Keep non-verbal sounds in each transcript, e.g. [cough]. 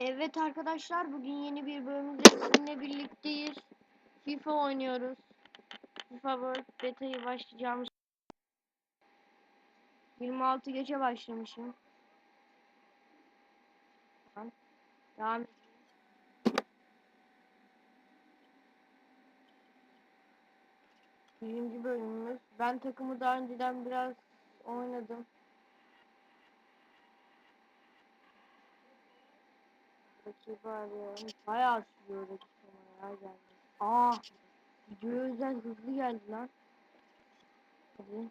Evet arkadaşlar bugün yeni bir bölümde sizinle birlikteyiz. FIFA oynuyoruz. FIFA World Beta'yı başlayacağımız 26 gece başlamışım. Devam edelim. Birinci bölümümüz. Ben takımı daha önceden biraz oynadım. Rakibi arıyorum. Bayağı sürüyor rakip ama ya geldi. Aa! Videoya özel hızlı geldi lan. Hadi.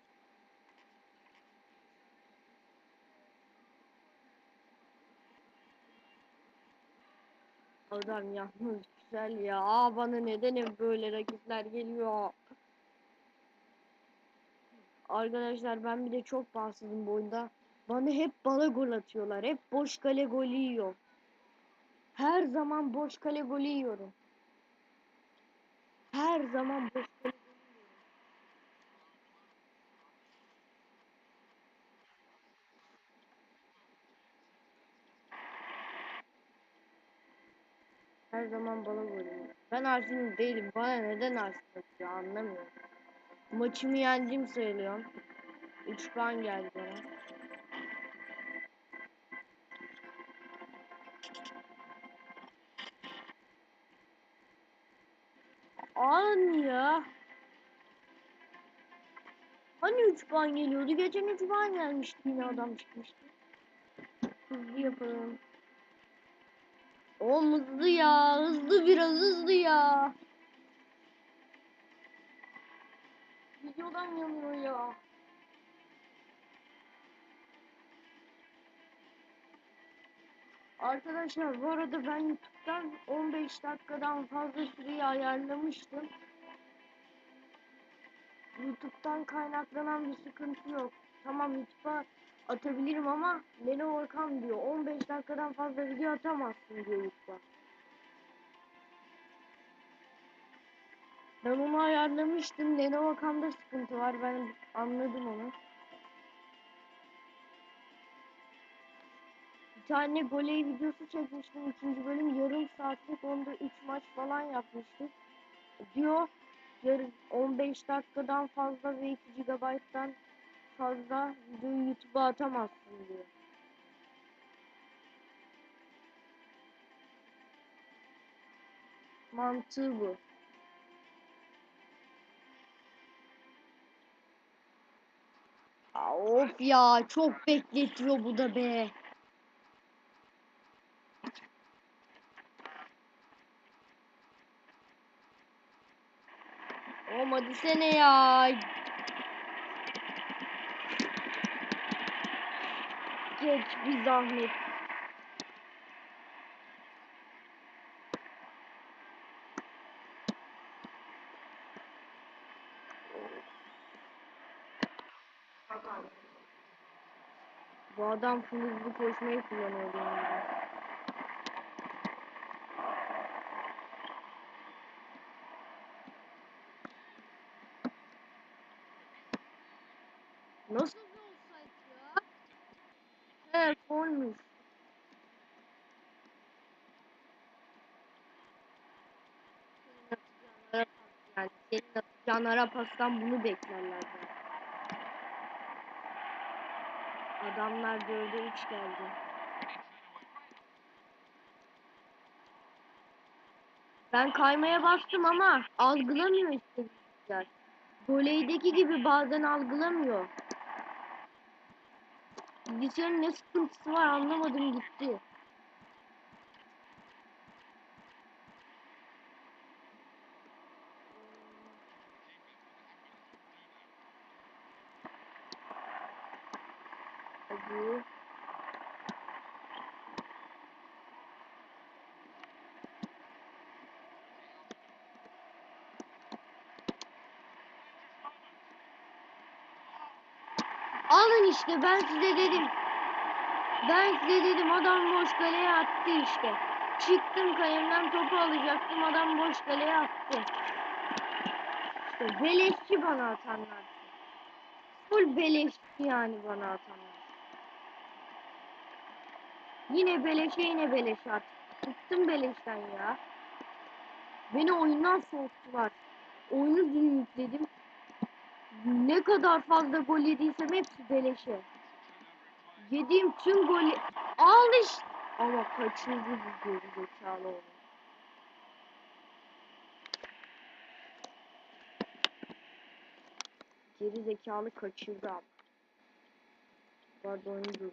Adam yalnız güzel ya. Aa, bana neden hep böyle rakipler geliyor? Arkadaşlar ben bir de çok bağımsızım bu oyunda. Bana hep bana gol atıyorlar. Hep boş kale golü yiyor. Her zaman boş kale golü yiyorum. Her zaman boş kale Her zaman bana gol yiyor. Ben Arsenal değilim. Bana neden Arsenal atıyor anlamıyorum. Maçımı yendiğim sayılıyorum. 3 puan geldi bana. Hani 3 puan geliyordu? Geçen 3 puan gelmişti yine adam çıkmıştı. Hızlı yapalım. O hızlı ya. Hızlı biraz hızlı ya. Videodan yanıyor ya. Arkadaşlar bu arada ben YouTube'dan 15 dakikadan fazla süreyi ayarlamıştım. YouTube'dan kaynaklanan bir sıkıntı yok. Tamam YouTube'a atabilirim ama Lenovo Orkan diyor 15 dakikadan fazla video atamazsın diyor YouTube'a. Ben onu ayarlamıştım. Lenovo Orkan'da sıkıntı var. Ben anladım onu. Bir tane goley videosu çekmiştim. ikinci bölüm yarım saatlik. Onda 3 maç falan yapmıştık. Diyor yarım 15 dakikadan fazla ve 2 GB'dan fazla videoyu YouTube'a atamazsın diyor. Mantığı bu. Of ya çok bekletiyor bu da be. Oğlum hadi sene ya. Geç bir zahmet. Bu adam full hızlı koşmayı kullanıyor yani. Nasıl bir offside ya? He olmuş. Ara pastan bunu beklerler. Adamlar dörde 3 geldi. Ben kaymaya bastım ama algılamıyor işte bizler. Voleydeki gibi bazen algılamıyor. Bilgisayarın ne sıkıntısı var anlamadım gitti. Hadi. Alın işte ben size dedim. Ben size dedim adam boş kaleye attı işte. Çıktım kalemden topu alacaktım adam boş kaleye attı. İşte beleşçi bana atanlar. Full beleşçi yani bana atanlar. Yine beleşe yine beleşe at. Bıktım beleşten ya. Beni oyundan soğuttular. Oyunu dün yükledim. Ne kadar fazla gol yediysem hepsi beleşe. Yediğim tüm golü al işte. Ama kaçırdı bu geri zekalı onu. Geri zekalı kaçırdı abi. Arada oyunu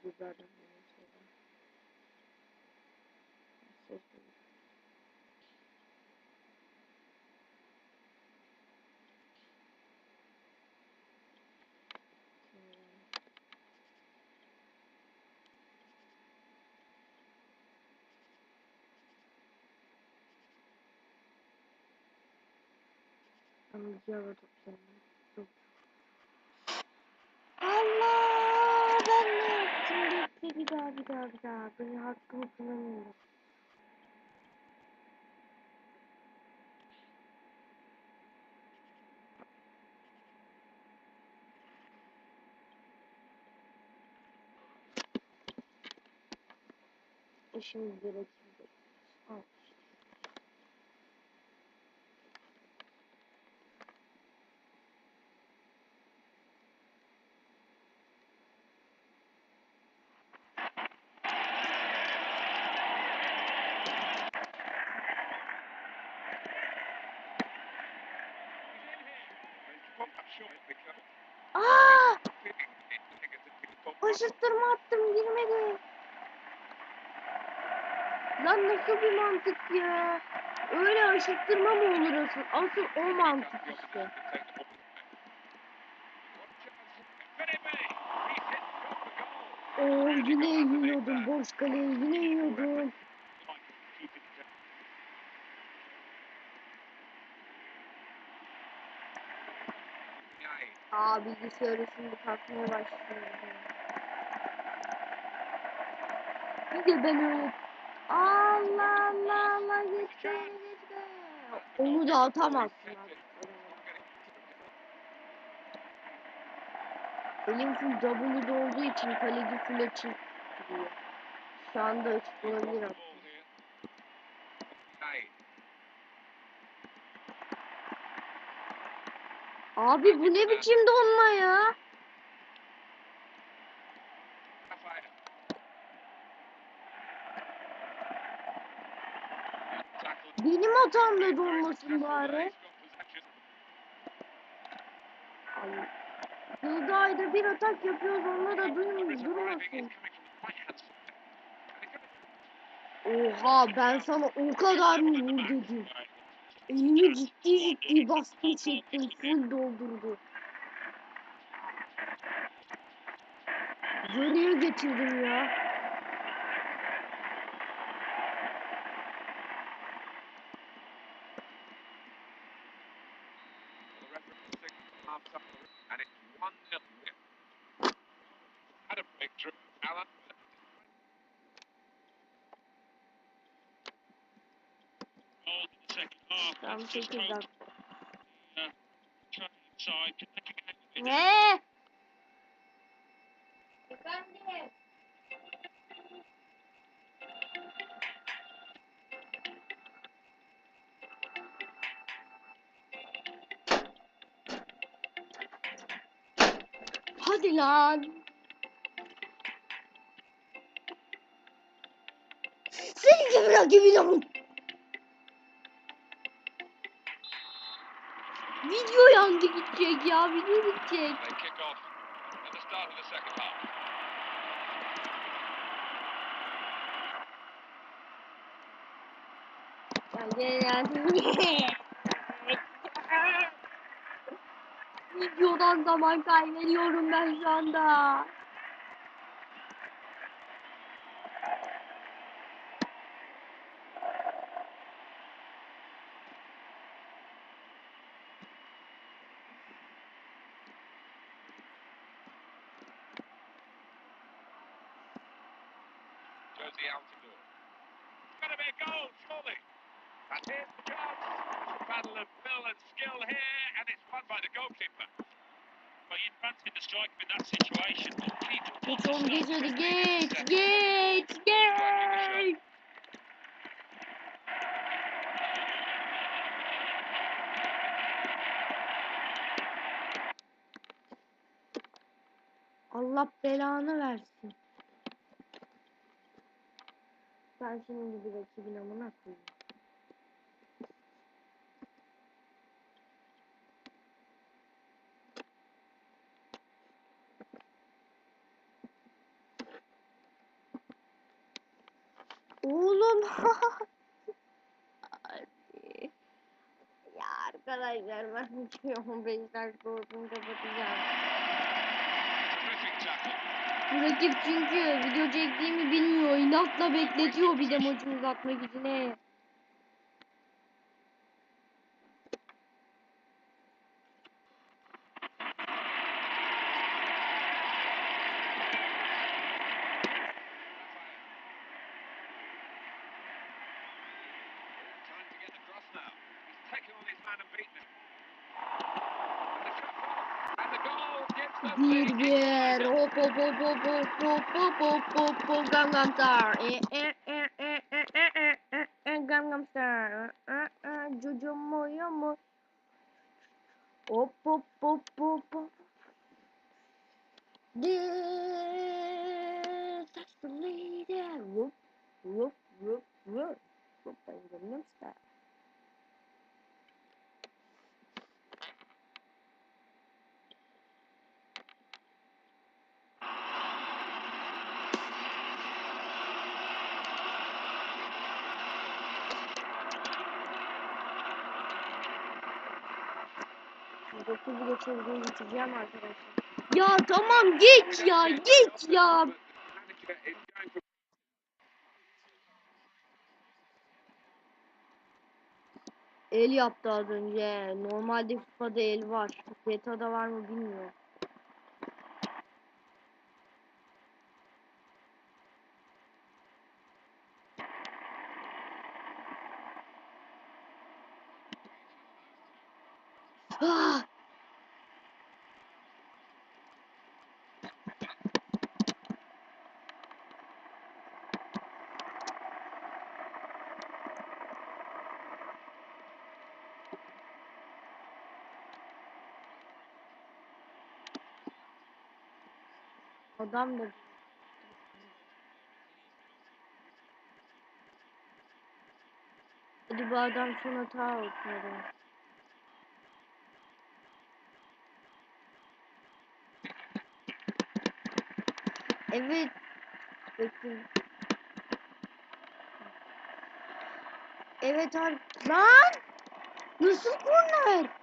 durdurdular. Amcalı toplanıyor. Allah ben ne yaptım? Bekle bir daha bir daha bir daha. Beni hakkımı kullanıyorum. Şimdi gerekirdi. Al. Aa! Aşırttırma attım girmedi. Lan nasıl bir mantık ya? Öyle aşırttırma mı olur asıl? Asıl o mantık işte. Oo yine yiyordum boş kaleyi yine yiyordum. Aa bilgisayarı şimdi kalkmaya başlıyor. Bir de ben öyle Allah Allah Allah geçme geçme. Onu da atamazsın artık. Elim full W'de olduğu için kaleci full açık duruyor. Şu anda açık olabilir aslında. Abi bu ne biçim donma ya? Benim hatamda donmasın bari. Yılda ayda bir atak yapıyoruz duymuyoruz durmasın. Oha ben sana o kadar mı vur dedim. Elimi ciddi ciddi bastım çektim full doldurdu. Yarıya getirdim ya. And it's 1 0. Had a breakthrough, Alan. goal in the second half. Tam Just 8 broke dakika. Ne? Efendim? Hadi lan. Seni gibi rakibin olun. Of the second half. Ya gel [laughs] Videodan zaman kaybediyorum ben şu anda. A goal, surely. That's it, chance. Battle of will and skill here, and it's won by the goalkeeper. But you fancy the striker in that situation. Geç oğlum geç hadi geç geç geç. Allah belanı versin. Ben senin gibi rakibin amına koyayım. Oğlum. [laughs] Ya arkadaşlar ben çıkıyorum 5 dakika olsun kapatacağım. Rakip çünkü video çektiğimi bilmiyor. İnatla bekletiyor bir de maçı uzatmak için. He. Bir bir. Bo bo bo bo bo bo bo bo bo Star. Eh eh eh eh eh eh eh eh eh, eh Star. Eh, eh eh Jojo mo yo mo. Oh po po po po. This that's the leader Whoop whoop whoop whoop. Whoop Dokuzu geçirdiğim bitireceğim arkadaşlar. Ya tamam geç ya geç ya. El yaptı az önce. Normalde FIFA'da el var. Beta'da var mı bilmiyorum. Ah! Adam da Hadi bu adam son hata olsun. Evet. Bekle. Evet abi. Lan! Nasıl korner?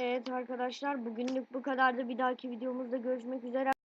Evet arkadaşlar bugünlük bu kadardı. Bir dahaki videomuzda görüşmek üzere.